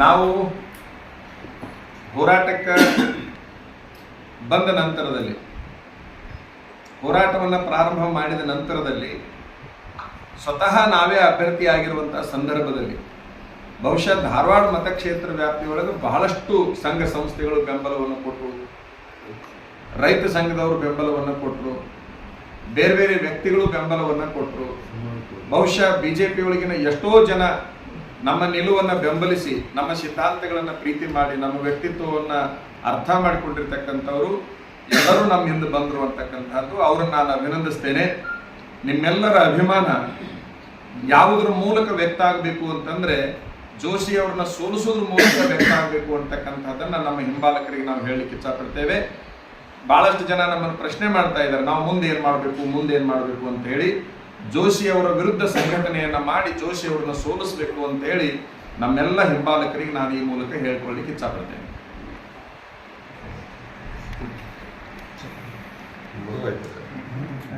ನಾವು ಹೋರಾಟಕ್ಕೆ ಬಂದ ನಂತರದಲ್ಲಿ, ಹೋರಾಟವನ್ನು ಪ್ರಾರಂಭ ಮಾಡಿದ ನಂತರದಲ್ಲಿ ಸ್ವತಃ ನಾವೇ ಅಭ್ಯರ್ಥಿ ಆಗಿರುವಂತಹ ಸಂದರ್ಭದಲ್ಲಿ ಬಹುಶಃ ಧಾರವಾಡ ಮತಕ್ಷೇತ್ರ ವ್ಯಾಪ್ತಿಯೊಳಗೆ ಬಹಳಷ್ಟು ಸಂಘ ಸಂಸ್ಥೆಗಳು ಬೆಂಬಲವನ್ನು ಕೊಟ್ಟರು, ರೈತ ಸಂಘದವರು ಬೆಂಬಲವನ್ನು ಕೊಟ್ಟರು, ಬೇರೆ ಬೇರೆ ವ್ಯಕ್ತಿಗಳು ಬೆಂಬಲವನ್ನು ಕೊಟ್ಟರು. ಬಹುಶಃ ಬಿಜೆಪಿ ಒಳಗಿನ ಎಷ್ಟೋ ಜನ ನಮ್ಮ ನಿಲುವನ್ನು ಬೆಂಬಲಿಸಿ, ನಮ್ಮ ಸಿದ್ಧಾಂತಗಳನ್ನು ಪ್ರೀತಿ ಮಾಡಿ, ನಮ್ಮ ವ್ಯಕ್ತಿತ್ವವನ್ನು ಅರ್ಥ ಮಾಡಿಕೊಂಡಿರ್ತಕ್ಕಂಥವರು ಎಲ್ಲರೂ ನಮ್ಮ ಹಿಂದೆ ಬಂದರು ಅಂತಕ್ಕಂಥದ್ದು. ಅವರನ್ನು ನಾನು ಅಭಿನಂದಿಸ್ತೇನೆ. ನಿಮ್ಮೆಲ್ಲರ ಅಭಿಮಾನ ಯಾವುದ್ರ ಮೂಲಕ ವ್ಯಕ್ತ ಆಗಬೇಕು ಅಂತಂದ್ರೆ, ಜೋಶಿ ಅವ್ರನ್ನ ಸೋಲಿಸೋದ್ರ ಮೂಲಕ ವ್ಯಕ್ತ ಆಗಬೇಕು ಅಂತಕ್ಕಂಥದ್ದನ್ನು ನಮ್ಮ ಹಿಂಬಾಲಕರಿಗೆ ನಾವು ಹೇಳಲಿಕ್ಕೆ ಇಚ್ಛಪಡ್ತೇವೆ. ಬಹಳಷ್ಟು ಜನ ನಮ್ಮನ್ನು ಪ್ರಶ್ನೆ ಮಾಡ್ತಾ ಇದ್ದಾರೆ. ನಾವು ಮುಂದೆ ಏನು ಮಾಡಬೇಕು, ಮುಂದೆ ಏನು ಮಾಡಬೇಕು ಅಂತ ಹೇಳಿ. ಜೋಶಿ ಅವರ ವಿರುದ್ಧ ಸಂಘಟನೆಯನ್ನ ಮಾಡಿ ಜೋಶಿ ಅವರನ್ನ ಸೋಲಿಸಬೇಕು ಅಂತ ಹೇಳಿ ನಮ್ಮೆಲ್ಲ ಹಿಂಬಾಲಕರಿಗೆ ನಾನು ಈ ಮೂಲಕ ಹೇಳ್ಕೊಳ್ಳಿಕ್ಕೆ ಇಚ್ಛಪಡ್ತೇನೆ.